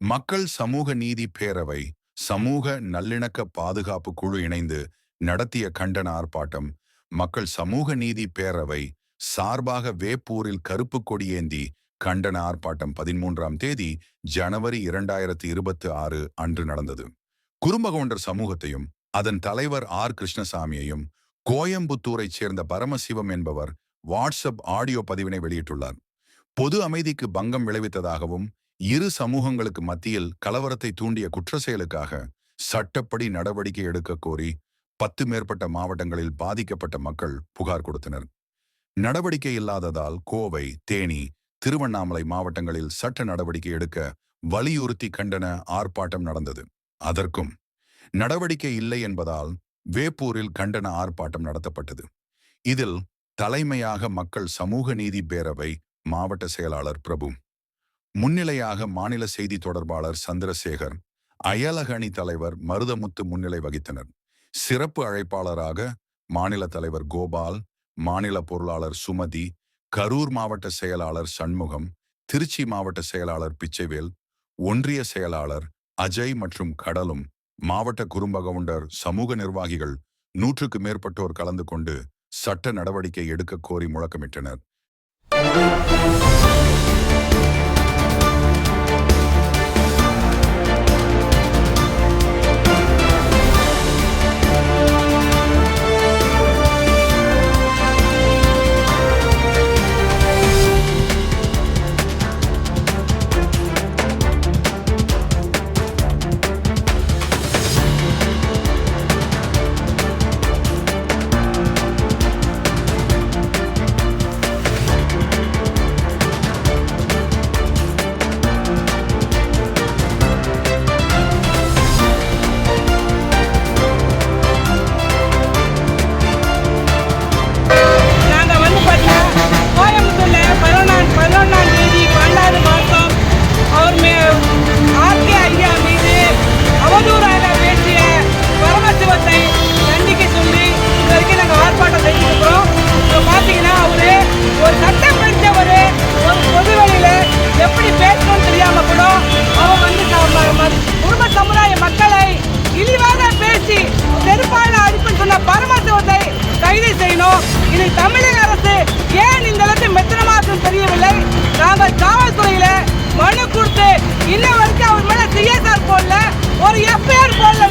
மக்கள் சமூக நீதி பேரவை சமூக நல்லிணக்க பாதுகாப்பு குழு இணைந்து நடத்திய கண்டன ஆர்ப்பாட்டம் மக்கள் சமூக நீதி பேரவை சார்பாக வேப்பூரில் கருப்பு கொடியேந்தி கண்டன ஆர்ப்பாட்டம் பதிமூன்றாம் தேதி ஜனவரி இரண்டாயிரத்தி இருபத்தி ஆறு அன்று நடந்தது. குறும்பகவுண்டர் சமூகத்தையும் அதன் தலைவர் ஆர். கிருஷ்ணசாமியையும் கோயம்புத்தூரைச் சேர்ந்த பரமசிவம் என்பவர் வாட்ஸ்அப் ஆடியோ பதிவினை வெளியிட்டுள்ளார். பொது அமைதிக்கு பங்கம் விளைவித்ததாகவும் இரு சமூகங்களுக்கு மத்தியில் கலவரத்தை தூண்டிய குற்ற செயலுக்காக சட்டப்படி நடவடிக்கை எடுக்க கோரி பத்து மேற்பட்ட மாவட்டங்களில் பாதிக்கப்பட்ட மக்கள் புகார் கொடுத்தனர். நடவடிக்கை இல்லாததால் கோவை தேனி திருவண்ணாமலை மாவட்டங்களில் சட்ட நடவடிக்கை எடுக்க வலியுறுத்தி கண்டன ஆர்ப்பாட்டம் நடந்தது. அதற்கும் நடவடிக்கை இல்லை என்பதால் வேப்பூரில் கண்டன ஆர்ப்பாட்டம் நடத்தப்பட்டது. இதில் தலைமையாக மக்கள் சமூக நீதி பேரவை மாவட்ட செயலாளர் பிரபு முன்னிலையாக மாநில செய்தி தொடர்பாளர் சந்திரசேகர் அயலகணி தலைவர் மருதமுத்து முன்னிலை வகித்தனர். சிறப்பு அழைப்பாளராக மாநில தலைவர் கோபால் மாநில பொருளாளர் சுமதி கரூர் மாவட்ட செயலாளர் சண்முகம் திருச்சி மாவட்ட செயலாளர் பிச்சைவேல் ஒன்றிய செயலாளர் அஜய் மற்றும் கடலும் மாவட்ட குறும்பகவுண்டர் சமூக நிர்வாகிகள் நூற்றுக்கு மேற்பட்டோர் கலந்து கொண்டு சட்ட நடவடிக்கை எடுக்க கோரி முழக்கமிட்டனர். இது தமிழக அரசு ஏன் இந்த அளவுக்கு மெத்தனமாக தெரியவில்லை? நாங்கள் காவல்துறையில மனு கொடுத்து இன்ன வரைக்கும் அவர் மேல சிஎஸ்ஆர் போடல ஒரு எஃப்ஐஆர் போடல